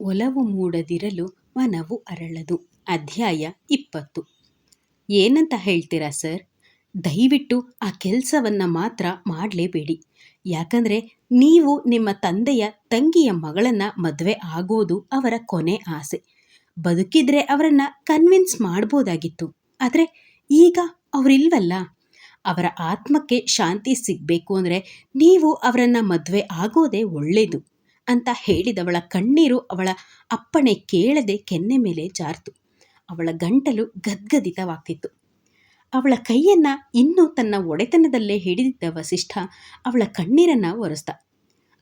ಒಲವು ಮೂಡದಿರಲು ಮನವು ಅರಳದು. ಅಧ್ಯಾಯ ಇಪ್ಪತ್ತು. ಏನಂತ ಹೇಳ್ತೀರಾ ಸರ್? ದಯವಿಟ್ಟು ಆ ಕೆಲಸವನ್ನು ಮಾತ್ರ ಮಾಡಲೇಬೇಡಿ. ಯಾಕಂದರೆ ನೀವು ನಿಮ್ಮ ತಂದೆಯ ತಂಗಿಯ ಮಗಳನ್ನು ಮದುವೆ ಆಗೋದು ಅವರ ಕೊನೆ ಆಸೆ. ಬದುಕಿದ್ರೆ ಅವರನ್ನು ಕನ್ವಿನ್ಸ್ ಮಾಡ್ಬೋದಾಗಿತ್ತು. ಆದರೆ ಈಗ ಅವರಿಲ್ವಲ್ಲ. ಅವರ ಆತ್ಮಕ್ಕೆ ಶಾಂತಿ ಸಿಗಬೇಕು ಅಂದರೆ ನೀವು ಅವರನ್ನು ಮದುವೆ ಆಗೋದೇ ಒಳ್ಳೆಯದು ಅಂತ ಹೇಳಿದವಳ ಕಣ್ಣೀರು ಅವಳ ಅಪ್ಪಣೆ ಕೇಳದೆ ಕೆನ್ನೆ ಮೇಲೆ ಜಾರ್ತು. ಅವಳ ಗಂಟಲು ಗದ್ಗದಿತವಾಗ್ತಿತ್ತು. ಅವಳ ಕೈಯನ್ನ ಇನ್ನೂ ತನ್ನ ಒಡೆತನದಲ್ಲೇ ಹಿಡಿದಿದ್ದ ವಸಿಷ್ಠ ಅವಳ ಕಣ್ಣೀರನ್ನ ಒರೆಸ್ದ.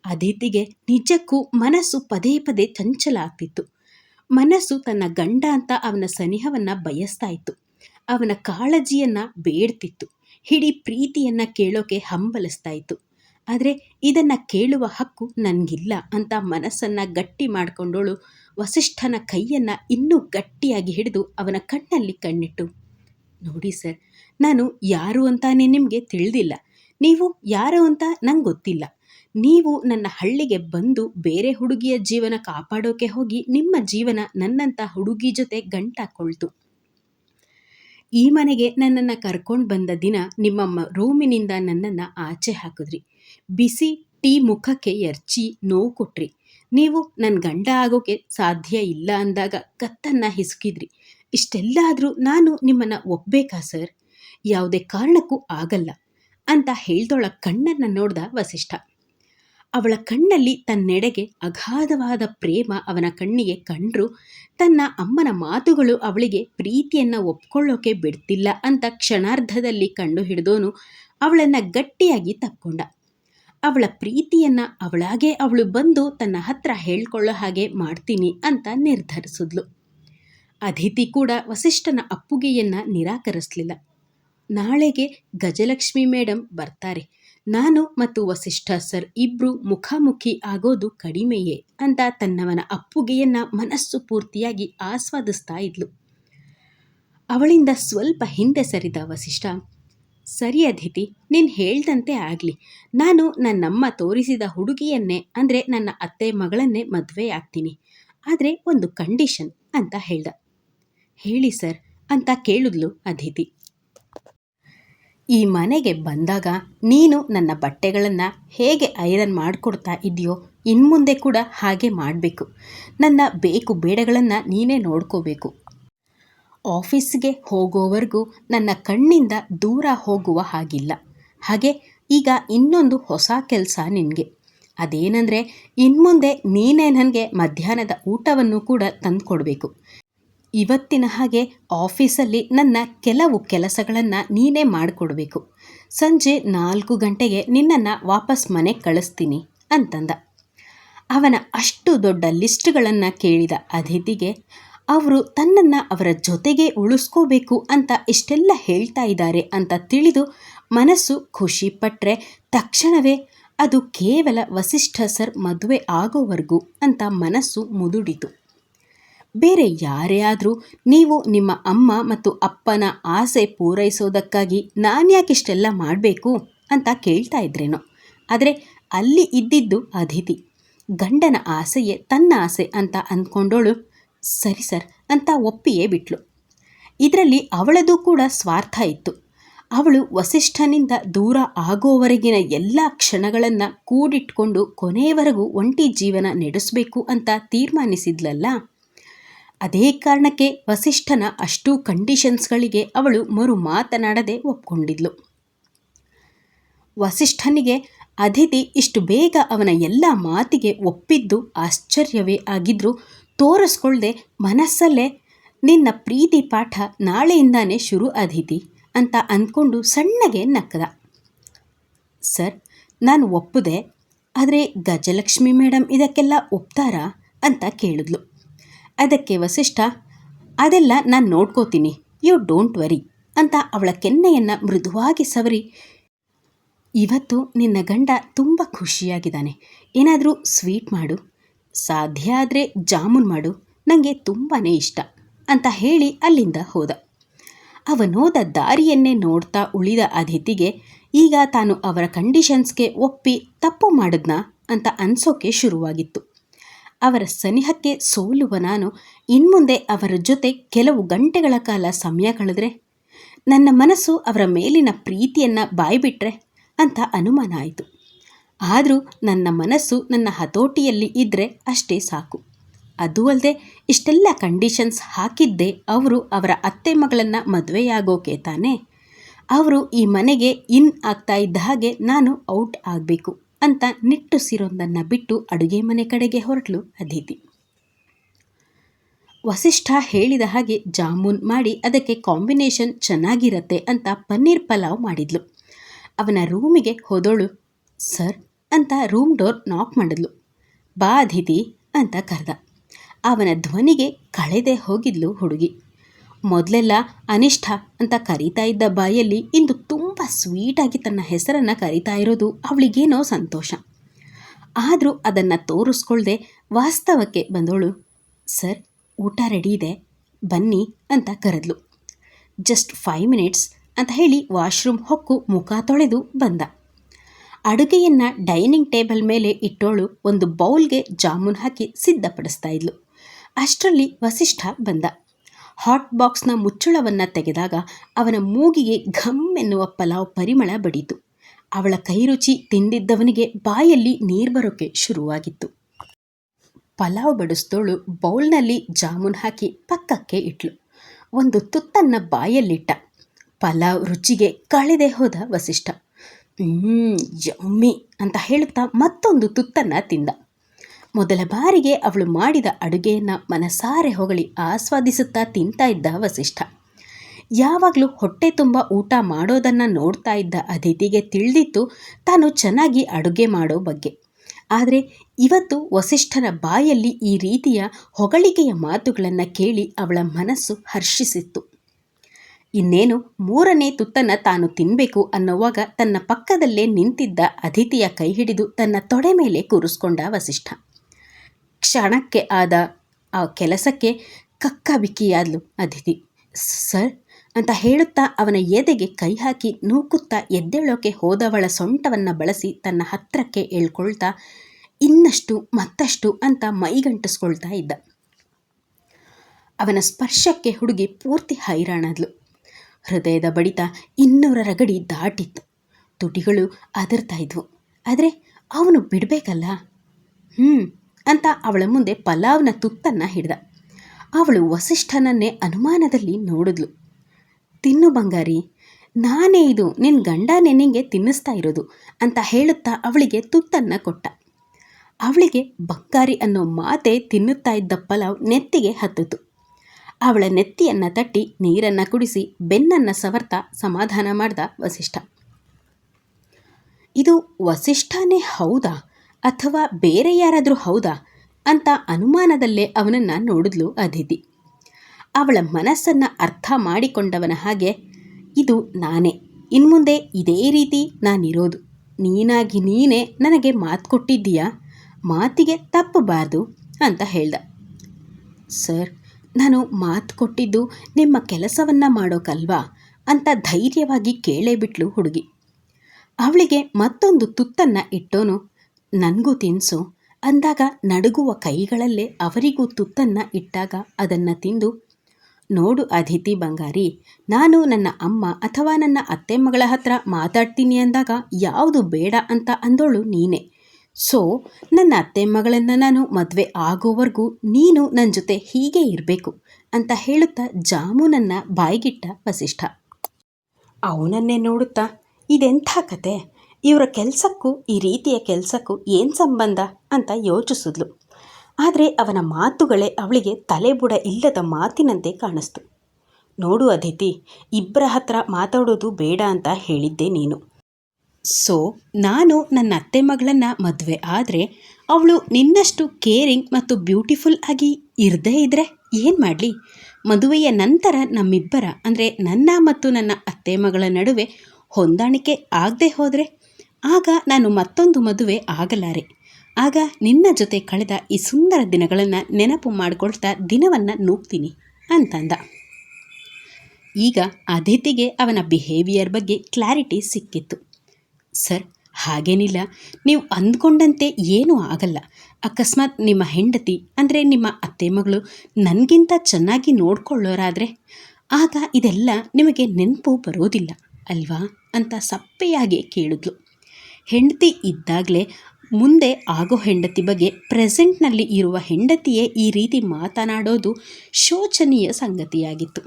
ಅದಿತಿಗೆ ನಿಜಕ್ಕೂ ಮನಸ್ಸು ಪದೇ ಪದೇ ಚಂಚಲ ಆಗ್ತಿತ್ತು. ಮನಸ್ಸು ತನ್ನ ಗಂಡ ಅಂತ ಅವನ ಸನಿಹವನ್ನ ಬಯಸ್ತಾ ಇತ್ತು. ಅವನ ಕಾಳಜಿಯನ್ನ ಬೇಡ್ತಿತ್ತು. ಹಿಡಿ ಪ್ರೀತಿಯನ್ನ ಕೇಳೋಕೆ ಹಂಬಲಿಸ್ತಾ ಇತ್ತು. ಆದರೆ ಇದನ್ನು ಕೇಳುವ ಹಕ್ಕು ನನಗಿಲ್ಲ ಅಂತ ಮನಸ್ಸನ್ನು ಗಟ್ಟಿ ಮಾಡಿಕೊಂಡವಳು ವಸಿಷ್ಠನ ಕೈಯನ್ನು ಇನ್ನೂ ಗಟ್ಟಿಯಾಗಿ ಹಿಡಿದು ಅವನ ಕಣ್ಣಲ್ಲಿ ಕಣ್ಣಿಟ್ಟು, ನೋಡಿ ಸರ್, ನಾನು ಯಾರು ಅಂತಾನೆ ನಿಮಗೆ ತಿಳಿದಿಲ್ಲ. ನೀವು ಯಾರು ಅಂತ ನಂಗೆ ಗೊತ್ತಿಲ್ಲ. ನೀವು ನನ್ನ ಹಳ್ಳಿಗೆ ಬಂದು ಬೇರೆ ಹುಡುಗಿಯ ಜೀವನ ಕಾಪಾಡೋಕೆ ಹೋಗಿ ನಿಮ್ಮ ಜೀವನ ನನ್ನಂಥ ಹುಡುಗಿ ಜೊತೆ ಗಂಟಾಕೊಳ್ತು. ಈ ಮನೆಗೆ ನನ್ನನ್ನು ಕರ್ಕೊಂಡು ಬಂದ ದಿನ ನಿಮ್ಮ ರೂಮಿನಿಂದ ನನ್ನನ್ನು ಆಚೆ ಹಾಕಿದ್ರಿ. ಬಿಸಿ ಟೀ ಮುಖಕ್ಕೆ ಎರ್ಚಿ ನೋವು ಕೊಟ್ರಿ. ನೀವು ನನ್ನ ಗಂಡ ಆಗೋಕೆ ಸಾಧ್ಯ ಇಲ್ಲ ಅಂದಾಗ ಕತ್ತನ್ನ ಹಿಸುಕಿದ್ರಿ. ಇಷ್ಟೆಲ್ಲ ಆದರೂ ನಾನು ನಿಮ್ಮನ್ನು ಒಪ್ಪಬೇಕಾ ಸರ್? ಯಾವುದೇ ಕಾರಣಕ್ಕೂ ಆಗಲ್ಲ ಅಂತ ಹೇಳ್ದೊಳ ಕಣ್ಣನ್ನು ನೋಡ್ದ ವಸಿಷ್ಠ. ಅವಳ ಕಣ್ಣಲ್ಲಿ ತನ್ನೆಡೆಗೆ ಅಗಾಧವಾದ ಪ್ರೇಮ ಅವನ ಕಣ್ಣಿಗೆ ಕಂಡ್ರು ತನ್ನ ಅಮ್ಮನ ಮಾತುಗಳು ಅವಳಿಗೆ ಪ್ರೀತಿಯನ್ನು ಒಪ್ಕೊಳ್ಳೋಕೆ ಬಿಡ್ತಿಲ್ಲ ಅಂತ ಕ್ಷಣಾರ್ಧದಲ್ಲಿ ಕಂಡು ಹಿಡಿದೋನು ಅವಳನ್ನು ಗಟ್ಟಿಯಾಗಿ ತಕ್ಕೊಂಡ ಅವಳ ಪ್ರೀತಿಯನ್ನ ಅವಳಾಗೆ ಅವಳು ಬಂದು ತನ್ನ ಹತ್ರ ಹೇಳ್ಕೊಳ್ಳೋ ಹಾಗೆ ಮಾಡ್ತೀನಿ ಅಂತ ನಿರ್ಧರಿಸಿದ್ಲು. ಅದಿತಿ ಕೂಡ ವಸಿಷ್ಠನ ಅಪ್ಪುಗೆಯನ್ನ ನಿರಾಕರಿಸಲಿಲ್ಲ. ನಾಳೆಗೆ ಗಜಲಕ್ಷ್ಮಿ ಮೇಡಮ್ ಬರ್ತಾರೆ. ನಾನು ಮತ್ತು ವಸಿಷ್ಠ ಸರ್ ಇಬ್ರು ಮುಖಾಮುಖಿ ಆಗೋದು ಕಡಿಮೆಯೇ ಅಂತ ತನ್ನವನ ಅಪ್ಪುಗೆಯನ್ನ ಮನಸ್ಸು ಪೂರ್ತಿಯಾಗಿ ಆಸ್ವಾದಿಸ್ತಾ ಇದ್ಲು. ಅವಳಿಂದ ಸ್ವಲ್ಪ ಹಿಂದೆ ಸರಿದ ವಸಿಷ್ಠ ಸರಿ ಅದಿತಿ, ನೀನು ಹೇಳ್ದಂತೆ ಆಗಲಿ. ನಾನು ನನ್ನಮ್ಮ ತೋರಿಸಿದ ಹುಡುಗಿಯನ್ನೇ, ಅಂದರೆ ನನ್ನ ಅತ್ತೆ ಮಗಳನ್ನೇ ಮದುವೆ ಆಗ್ತೀನಿ. ಆದರೆ ಒಂದು ಕಂಡೀಷನ್ ಅಂತ ಹೇಳ್ದ. ಹೇಳಿ ಸರ್ ಅಂತ ಕೇಳಿದ್ಲು ಅದಿತಿ. ಈ ಮನೆಗೆ ಬಂದಾಗ ನೀನು ನನ್ನ ಬಟ್ಟೆಗಳನ್ನು ಹೇಗೆ ಐರನ್ ಮಾಡಿಕೊಡ್ತಾ ಇದೆಯೋ, ಇನ್ಮುಂದೆ ಕೂಡ ಹಾಗೆ ಮಾಡಬೇಕು. ನನ್ನ ಬೇಕು ಬೇಡಗಳನ್ನು ನೀನೇ ನೋಡ್ಕೋಬೇಕು. ಆಫೀಸ್ಗೆ ಹೋಗೋವರೆಗೂ ನನ್ನ ಕಣ್ಣಿಂದ ದೂರ ಹೋಗುವ ಹಾಗಿಲ್ಲ. ಹಾಗೆ ಈಗ ಇನ್ನೊಂದು ಹೊಸ ಕೆಲಸ ನಿನಗೆ. ಅದೇನೆಂದರೆ ಇನ್ಮುಂದೆ ನೀನೇ ನನಗೆ ಮಧ್ಯಾಹ್ನದ ಊಟವನ್ನು ಕೂಡ ತಂದುಕೊಡಬೇಕು. ಇವತ್ತಿನ ಹಾಗೆ ಆಫೀಸಲ್ಲಿ ನನ್ನ ಕೆಲವು ಕೆಲಸಗಳನ್ನು ನೀನೇ ಮಾಡಿಕೊಡ್ಬೇಕು. ಸಂಜೆ ನಾಲ್ಕು ಗಂಟೆಗೆ ನಿನ್ನನ್ನು ವಾಪಸ್ ಮನೆಗೆ ಕಳಿಸ್ತೀನಿ ಅಂತಂದ. ಅವನ ಅಷ್ಟು ದೊಡ್ಡ ಲಿಸ್ಟ್ಗಳನ್ನು ಕೇಳಿದ ಅತಿಥಿಗೆ ಅವರು ತನ್ನನ್ನು ಅವರ ಜೊತೆಗೆ ಉಳಿಸ್ಕೋಬೇಕು ಅಂತ ಇಷ್ಟೆಲ್ಲ ಹೇಳ್ತಾ ಇದ್ದಾರೆ ಅಂತ ತಿಳಿದು ಮನಸ್ಸು ಖುಷಿಪಟ್ಟರೆ ತಕ್ಷಣವೇ ಅದು ಕೇವಲ ವಸಿಷ್ಠ ಸರ್ ಮದುವೆ ಆಗೋವರೆಗೂ ಅಂತ ಮನಸ್ಸು ಮುದುಡಿತು. ಬೇರೆ ಯಾರೇ ಆದರೂ ನೀವು ನಿಮ್ಮ ಅಮ್ಮ ಮತ್ತು ಅಪ್ಪನ ಆಸೆ ಪೂರೈಸೋದಕ್ಕಾಗಿ ನಾನು ಯಾಕೆ ಇಷ್ಟೆಲ್ಲ ಮಾಡಬೇಕು ಅಂತ ಕೇಳ್ತಾ ಇದ್ರೇನೋ. ಆದರೆ ಅಲ್ಲಿ ಇದ್ದಿದ್ದು ಅತಿಥಿ. ಗಂಡನ ಆಸೆಯೇ ತನ್ನ ಆಸೆ ಅಂತ ಅಂದ್ಕೊಂಡೋಳು ಸರಿ ಸರ್ ಅಂತ ಒಪ್ಪಿಯೇ ಬಿಟ್ಲು. ಇದರಲ್ಲಿ ಅವಳದು ಕೂಡ ಸ್ವಾರ್ಥ ಇತ್ತು. ಅವಳು ವಸಿಷ್ಠನಿಂದ ದೂರ ಆಗೋವರೆಗಿನ ಎಲ್ಲ ಕ್ಷಣಗಳನ್ನು ಕೂಡಿಟ್ಕೊಂಡು ಕೊನೆಯವರೆಗೂ ಒಂಟಿ ಜೀವನ ನಡೆಸಬೇಕು ಅಂತ ತೀರ್ಮಾನಿಸಿದ್ಲಲ್ಲ? ಅದೇ ಕಾರಣಕ್ಕೆ ವಸಿಷ್ಠನ ಅಷ್ಟೂ ಕಂಡೀಷನ್ಸ್ಗಳಿಗೆ ಅವಳು ಮರು ಮಾತನಾಡದೆ ಒಪ್ಕೊಂಡಿದ್ಲು. ವಸಿಷ್ಠನಿಗೆ ಅದಿತಿ ಇಷ್ಟು ಬೇಗ ಅವನ ಎಲ್ಲ ಮಾತಿಗೆ ಒಪ್ಪಿದ್ದು ಆಶ್ಚರ್ಯವೇ ಆಗಿದ್ರೂ ತೋರಿಸ್ಕೊಳ್ದೆ ಮನಸ್ಸಲ್ಲೇ, ನಿನ್ನ ಪ್ರೀತಿ ಪಾಠ ನಾಳೆಯಿಂದಾನೇ ಶುರು ಅದಿತಿ ಅಂತ ಅಂದ್ಕೊಂಡು ಸಣ್ಣಗೆ ನಕ್ಕದ ಸರ್, ನಾನು ಒಪ್ಪದೆ, ಆದರೆ ಗಜಲಕ್ಷ್ಮಿ ಮೇಡಮ್ ಇದಕ್ಕೆಲ್ಲ ಒಪ್ತಾರಾ? ಅಂತ ಕೇಳಿದ್ಲು. ಅದಕ್ಕೆ ವಸಿಷ್ಠ, ಅದೆಲ್ಲ ನಾನು ನೋಡ್ಕೋತೀನಿ, ಯು ಡೋಂಟ್ ವರಿ ಅಂತ ಅವಳ ಕೆನ್ನೆಯನ್ನು ಮೃದುವಾಗಿ ಸವರಿ, ಇವತ್ತು ನಿನ್ನ ಗಂಡ ತುಂಬ ಖುಷಿಯಾಗಿದ್ದಾನೆ, ಏನಾದರೂ ಸ್ವೀಟ್ ಮಾಡು ಸಾಧ್ಯ ಆದರೆ ಜಾಮೂನ್ ಮಾಡು ನನಗೆ ತುಂಬಾ ಇಷ್ಟ ಅಂತ ಹೇಳಿ ಅಲ್ಲಿಂದ ಹೋದ. ಅವನೋದ ದಾರಿಯನ್ನೇ ನೋಡ್ತಾ ಉಳಿದ ಅತಿಥಿಗೆ ಈಗ ತಾನು ಅವರ ಕಂಡೀಷನ್ಸ್ಗೆ ಒಪ್ಪಿ ತಪ್ಪು ಮಾಡಿದ್ನ ಅಂತ ಅನ್ಸೋಕೆ ಶುರುವಾಗಿತ್ತು. ಅವರ ಸನಿಹಕ್ಕೆ ಸೋಲುವ ನಾನು ಇನ್ಮುಂದೆ ಅವರ ಜೊತೆ ಕೆಲವು ಗಂಟೆಗಳ ಕಾಲ ಸಮಯ ಕಳೆದ್ರೆ, ನನ್ನ ಮನಸ್ಸು ಅವರ ಮೇಲಿನ ಪ್ರೀತಿಯನ್ನು ಬಾಯ್ಬಿಟ್ರೆ ಅಂತ ಅನುಮಾನ ಆಯಿತು. ಆದರೂ ನನ್ನ ಮನಸ್ಸು ನನ್ನ ಹತೋಟಿಯಲ್ಲಿ ಇದ್ದರೆ ಅಷ್ಟೇ ಸಾಕು. ಅದೂ ಅಲ್ಲದೆ ಇಷ್ಟೆಲ್ಲ ಕಂಡೀಷನ್ಸ್ ಹಾಕಿದ್ದೇ ಅವರು ಅವರ ಅತ್ತೆ ಮಗಳನ್ನು ಮದುವೆಯಾಗೋಕೆ ತಾನೇ? ಅವರು ಈ ಮನೆಗೆ ಇನ್ ಆಗ್ತಾ ಇದ್ದ ಹಾಗೆ ನಾನು ಔಟ್ ಆಗಬೇಕು ಅಂತ ನಿಟ್ಟುಸಿರೊಂದನ್ನು ಬಿಟ್ಟು ಅಡುಗೆ ಮನೆ ಕಡೆಗೆ ಹೊರಟಲು ಅದಿತಿ. ವಸಿಷ್ಠ ಹೇಳಿದ ಹಾಗೆ ಜಾಮೂನ್ ಮಾಡಿ ಅದಕ್ಕೆ ಕಾಂಬಿನೇಷನ್ ಚೆನ್ನಾಗಿರತ್ತೆ ಅಂತ ಪನ್ನೀರ್ ಪಲಾವ್ ಮಾಡಿದ್ಲು. ಅವನ ರೂಮಿಗೆ ಹೋದೋಳು, ಸರ್ ಅಂತ ರೂಮ್ ಡೋರ್ ನಾಕ್ ಮಾಡಿದ್ಲು. ಬಾ ಅದಿತಿ ಅಂತ ಕರೆದ. ಅವನ ಧ್ವನಿಗೆ ಕಳೆದೆ ಹೋಗಿದ್ಲು ಹುಡುಗಿ. ಮೊದಲೆಲ್ಲ ಅನಿಷ್ಠ ಅಂತ ಕರೀತಾ ಇದ್ದ ಬಾಯಲ್ಲಿ ಇಂದು ತುಂಬ ಸ್ವೀಟಾಗಿ ತನ್ನ ಹೆಸರನ್ನು ಕರೀತಾ ಇರೋದು ಅವಳಿಗೇನೋ ಸಂತೋಷ. ಆದರೂ ಅದನ್ನು ತೋರಿಸ್ಕೊಳ್ದೆ ವಾಸ್ತವಕ್ಕೆ ಬಂದವಳು ಸರ್, ಊಟ ರೆಡಿ ಇದೆ. ಬನ್ನಿ ಅಂತ ಕರೆದ್ಲು. ಜಸ್ಟ್ ಫೈವ್ ಮಿನಿಟ್ಸ್ ಅಂತ ಹೇಳಿ ವಾಶ್ರೂಮ್ ಹೊಕ್ಕು ಮುಖ ತೊಳೆದು ಬಂದ. ಅಡುಗೆಯನ್ನು ಡೈನಿಂಗ್ ಟೇಬಲ್ ಮೇಲೆ ಇಟ್ಟೋಳು ಒಂದು ಬೌಲ್ಗೆ ಜಾಮೂನ್ ಹಾಕಿ ಸಿದ್ಧಪಡಿಸ್ತಾ ಇದ್ಲು. ಅಷ್ಟರಲ್ಲಿ ವಸಿಷ್ಠ ಬಂದ. ಹಾಟ್ ಬಾಕ್ಸ್ನ ಮುಚ್ಚಳವನ್ನು ತೆಗೆದಾಗ ಅವನ ಮೂಗಿಗೆ ಘಮ್ ಎನ್ನುವ ಪಲಾವ್ ಪರಿಮಳ ಬಡಿತು. ಅವಳ ಕೈರುಚಿ ತಿಂದಿದ್ದವನಿಗೆ ಬಾಯಲ್ಲಿ ನೀರು ಬರೋಕೆ ಶುರುವಾಗಿತ್ತು. ಪಲಾವ್ ಬಡಿಸ್ದೋಳು ಬೌಲ್ನಲ್ಲಿ ಜಾಮೂನ್ ಹಾಕಿ ಪಕ್ಕಕ್ಕೆ ಇಟ್ಲು. ಒಂದು ತುತ್ತನ್ನು ಬಾಯಲ್ಲಿಟ್ಟ. ಪಲಾವ್ ರುಚಿಗೆ ಕಳೆದೇ ಹೋದ ವಸಿಷ್ಠ. ಹ್ಮ್, ಯಮ್ಮಿ ಅಂತ ಹೇಳುತ್ತಾ ಮತ್ತೊಂದು ತುತ್ತನ್ನು ತಿಂದ. ಮೊದಲ ಬಾರಿಗೆ ಅವಳು ಮಾಡಿದ ಅಡುಗೆಯನ್ನು ಮನಸಾರೆ ಹೊಗಳಿ ಆಸ್ವಾದಿಸುತ್ತಾ ತಿಂತಾ ಇದ್ದ ವಸಿಷ್ಠ. ಯಾವಾಗಲೂ ಹೊಟ್ಟೆ ತುಂಬ ಊಟ ಮಾಡೋದನ್ನು ನೋಡ್ತಾ ಇದ್ದ ಅದಿತಿಗೆ ತಿಳಿದಿತ್ತು ತಾನು ಚೆನ್ನಾಗಿ ಅಡುಗೆ ಮಾಡೋ ಬಗ್ಗೆ. ಆದರೆ ಇವತ್ತು ವಸಿಷ್ಠನ ಬಾಯಲ್ಲಿ ಈ ರೀತಿಯ ಹೊಗಳಿಕೆಯ ಮಾತುಗಳನ್ನು ಕೇಳಿ ಅವಳ ಮನಸ್ಸು ಹರ್ಷಿಸಿತ್ತು. ಇನ್ನೇನು ಮೂರನೇ ತುತ್ತನ್ನ ತಾನು ತಿನ್ನಬೇಕು ಅನ್ನುವಾಗ ತನ್ನ ಪಕ್ಕದಲ್ಲೇ ನಿಂತಿದ್ದ ಅತಿಥಿಯ ಕೈ ಹಿಡಿದು ತನ್ನ ತೊಡೆ ಮೇಲೆ ಕೂರಿಸ್ಕೊಂಡ ವಸಿಷ್ಠ. ಕ್ಷಣಕ್ಕೆ ಆದ ಆ ಕೆಲಸಕ್ಕೆ ಕಕ್ಕಾಬಿಕ್ಕಿಯಾದ್ಲು ಅದಿತಿ. ಸರ್, ಅಂತ ಹೇಳುತ್ತಾ ಅವನ ಎದೆಗೆ ಕೈ ಹಾಕಿ ನೂಕುತ್ತಾ ಎದ್ದೇಳೋಕೆ ಹೋದವಳ ಸೊಂಟವನ್ನು ಬಳಸಿ ತನ್ನ ಹತ್ತಿರಕ್ಕೆ ಏಳ್ಕೊಳ್ತಾ ಇನ್ನಷ್ಟು, ಮತ್ತಷ್ಟು, ಅಂತ ಮೈಗಂಟಿಸ್ಕೊಳ್ತಾ ಇದ್ದ. ಅವನ ಸ್ಪರ್ಶಕ್ಕೆ ಹುಡುಗಿ ಪೂರ್ತಿ ಹೈರಾಣಾದ್ಲು. ಹೃದಯದ ಬಡಿತ ಇನ್ನೂರರ ಗಡಿ ದಾಟಿತ್ತು. ತುಟಿಗಳು ಅದರ್ತಾ ಇದ್ವು. ಆದರೆ ಅವನು ಬಿಡಬೇಕಲ್ಲ? ಹ್ಞೂ ಅಂತ ಅವಳ ಮುಂದೆ ಪಲಾವ್ನ ತುತ್ತನ್ನು ಹಿಡ್ದ. ಅವಳು ವಸಿಷ್ಠನನ್ನೇ ಅನುಮಾನದಲ್ಲಿ ನೋಡಿದ್ಲು. ತಿನ್ನು ಬಂಗಾರಿ, ನಾನೇ ಇದು ನಿನ್ನ ಗಂಡ ನಿನಗೆ ತಿನ್ನಿಸ್ತಾ ಇರೋದು ಅಂತ ಹೇಳುತ್ತಾ ಅವಳಿಗೆ ತುತ್ತನ್ನು ಕೊಟ್ಟ. ಅವಳಿಗೆ ಬಂಗಾರಿ ಅನ್ನೋ ಮಾತೆ ತಿನ್ನುತ್ತಾ ಇದ್ದ ಪಲಾವ್ ನೆತ್ತಿಗೆ ಹತ್ತಿತು. ಅವಳ ನೆತ್ತಿಯನ್ನು ತಟ್ಟಿ ನೀರನ್ನು ಕುಡಿಸಿ ಬೆನ್ನನ್ನು ಸವರ್ತ ಸಮಾಧಾನ ಮಾಡ್ದ ವಸಿಷ್ಠ. ಇದು ವಸಿಷ್ಠನೇ ಹೌದಾ? ಅಥವಾ ಬೇರೆ ಯಾರಾದರೂ ಹೌದಾ? ಅಂತ ಅನುಮಾನದಲ್ಲೇ ಅವನನ್ನು ನೋಡಿದ್ಲು ಅದಿತಿ. ಅವಳ ಮನಸ್ಸನ್ನು ಅರ್ಥ ಮಾಡಿಕೊಂಡವನ ಹಾಗೆ, ಇದು ನಾನೇ. ಇನ್ಮುಂದೆ ಇದೇ ರೀತಿ ನಾನಿರೋದು. ನೀನಾಗಿ ನೀನೇ ನನಗೆ ಮಾತು ಕೊಟ್ಟಿದ್ದೀಯಾ? ಮಾತಿಗೆ ತಪ್ಪಬಾರ್ದು ಅಂತ ಹೇಳ್ದ. ಸರ್ ನಾನು ಮಾತು ಕೊಟ್ಟಿದ್ದು ನಿಮ್ಮ ಕೆಲಸವನ್ನು ಮಾಡೋಕಲ್ವಾ? ಅಂತ ಧೈರ್ಯವಾಗಿ ಕೇಳೇ ಬಿಟ್ಲು ಹುಡುಗಿ. ಅವಳಿಗೆ ಮತ್ತೊಂದು ತುತ್ತನ್ನು ಇಟ್ಟೋನು, ನನಗೂ ತಿನ್ಸು ಅಂದಾಗ ನಡುಗುವ ಕೈಗಳಲ್ಲೇ ಅವರಿಗೂ ತುತ್ತನ್ನು ಇಟ್ಟಾಗ ಅದನ್ನು ತಿಂದು, ನೋಡು ಅದಿತಿ ಬಂಗಾರಿ, ನಾನು ನನ್ನ ಅಮ್ಮ ಅಥವಾ ನನ್ನ ಅತ್ತೆ ಮಗಳ ಹತ್ರ ಮಾತಾಡ್ತೀನಿ ಅಂದಾಗ ಯಾವುದು ಬೇಡ ಅಂತ ಅಂದೋಳು ನೀನೇ. ಸೊ ನನ್ನ ಅತ್ತೆ ಮಗಳನ್ನು ನಾನು ಮದುವೆ ಆಗೋವರೆಗೂ ನೀನು ನನ್ನ ಜೊತೆ ಹೀಗೆ ಇರಬೇಕು ಅಂತ ಹೇಳುತ್ತಾ ಜಾಮೂನನ್ನು ಬಾಯಿಗಿಟ್ಟ ವಸಿಷ್ಠ. ಅವನನ್ನೇ ನೋಡುತ್ತಾ, ಇದೆಂಥ ಕತೆ? ಇವರ ಕೆಲಸಕ್ಕೂ, ಈ ರೀತಿಯ ಕೆಲಸಕ್ಕೂ ಏನು ಸಂಬಂಧ? ಅಂತ ಯೋಚಿಸಿದ್ಲು. ಆದರೆ ಅವನ ಮಾತುಗಳೇ ಅವಳಿಗೆ ತಲೆಬುಡ ಇಲ್ಲದ ಮಾತಿನಂತೆ ಕಾಣಿಸ್ತು. ನೋಡು ಅದಿತಿ ಇಬ್ಬರ ಹತ್ರ ಮಾತಾಡೋದು ಬೇಡ ಅಂತ ಹೇಳಿದ್ದೆ ನೀನು. ಸೊ ನಾನು ನನ್ನ ಅತ್ತೆ ಮಗಳನ್ನು ಮದುವೆ ಆದರೆ ಅವಳು ನಿನ್ನಷ್ಟು ಕೇರಿಂಗ್ ಮತ್ತು ಬ್ಯೂಟಿಫುಲ್ ಆಗಿ ಇರದೇ ಇದ್ದರೆ ಏನು ಮಾಡಲಿ? ಮದುವೆಯ ನಂತರ ನಮ್ಮಿಬ್ಬರ, ಅಂದರೆ ನನ್ನ ಮತ್ತು ನನ್ನ ಅತ್ತೆ ಮಗಳ ನಡುವೆ ಹೊಂದಾಣಿಕೆ ಆಗದೆ ಹೋದರೆ ಆಗ ನಾನು ಮತ್ತೊಂದು ಮದುವೆ ಆಗಲಾರೆ. ಆಗ ನಿನ್ನ ಜೊತೆ ಕಳೆದ ಈ ಸುಂದರ ದಿನಗಳನ್ನು ನೆನಪು ಮಾಡಿಕೊಳ್ತಾ ದಿನವನ್ನು ನೂಗ್ತೀನಿ ಅಂತಂದ. ಈಗ ಅದಿತಿಗೆ ಅವನ ಬಿಹೇವಿಯರ್ ಬಗ್ಗೆ ಕ್ಲಾರಿಟಿ ಸಿಕ್ಕಿತ್ತು. ಸರ್, ಹಾಗೇನಿಲ್ಲ. ನೀವು ಅಂದ್ಕೊಂಡಂತೆ ಏನೂ ಆಗಲ್ಲ. ಅಕಸ್ಮಾತ್ ನಿಮ್ಮ ಹೆಂಡತಿ, ಅಂದರೆ ನಿಮ್ಮ ಅತ್ತೆ ಮಗಳು ನನಗಿಂತ ಚೆನ್ನಾಗಿ ನೋಡ್ಕೊಳ್ಳೋರಾದರೆ, ಆಗ ಇದೆಲ್ಲ ನಿಮಗೆ ನೆನಪು ಬರೋದಿಲ್ಲ, ಅಲ್ವಾ? ಅಂತ ಸಪ್ಪೆಯಾಗಿ ಕೇಳಿದ್ಲು. ಹೆಂಡತಿ ಇದ್ದಾಗಲೇ ಮುಂದೆ ಆಗೋ ಹೆಂಡತಿ ಬಗ್ಗೆ ಪ್ರೆಸೆಂಟ್ನಲ್ಲಿ ಇರುವ ಹೆಂಡತಿಯೇ ಈ ರೀತಿ ಮಾತನಾಡೋದು ಶೋಚನೀಯ ಸಂಗತಿಯಾಗಿತ್ತು.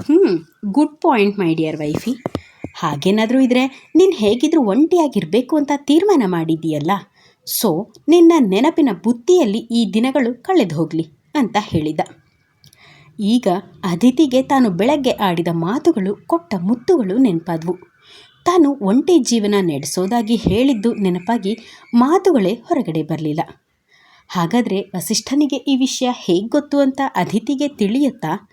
ಹ್ಞೂ good point, my dear wifey. ಹಾಗೇನಾದರೂ ಇದ್ರೆ ನೀನು ಹೇಗಿದ್ರೂ ಒಂಟಿಯಾಗಿರಬೇಕು ಅಂತ ತೀರ್ಮಾನ ಮಾಡಿದ್ದೀಯಲ್ಲ? ಸೊ, ನಿನ್ನ ನೆನಪಿನ ಬುತ್ತಿಯಲ್ಲಿ ಈ ದಿನಗಳು ಕಳೆದು ಹೋಗಲಿ ಅಂತ ಹೇಳಿದ. ಈಗ ಅದಿತಿಗೆ ತಾನು ಬೆಳಗ್ಗೆ ಆಡಿದ ಮಾತುಗಳು, ಕೊಟ್ಟ ಮುತ್ತುಗಳು ನೆನಪಾದವು. ತಾನು ಒಂಟಿ ಜೀವನ ನಡೆಸೋದಾಗಿ ಹೇಳಿದ್ದು ನೆನಪಾಗಿ ಮಾತುಗಳೇ ಹೊರಗಡೆ ಬರಲಿಲ್ಲ. ಹಾಗಾದರೆ ವಸಿಷ್ಠನಿಗೆ ಈ ವಿಷಯ ಹೇಗೆ ಗೊತ್ತು ಅಂತ ಅದಿತಿಗೆ ತಿಳಿಯುತ್ತಾ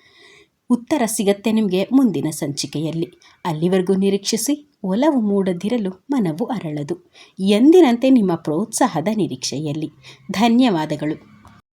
ಉತ್ತರ ಸಿಗತ್ತೆ ನಿಮಗೆ ಮುಂದಿನ ಸಂಚಿಕೆಯಲ್ಲಿ. ಅಲ್ಲಿವರೆಗೂ ನಿರೀಕ್ಷಿಸಿ, ಒಲವು ಮೂಡದಿರಲು ಮನವು ಅರಳದು. ಎಂದಿನಂತೆ ನಿಮ್ಮ ಪ್ರೋತ್ಸಾಹದ ನಿರೀಕ್ಷೆಯಲ್ಲಿ. ಧನ್ಯವಾದಗಳು.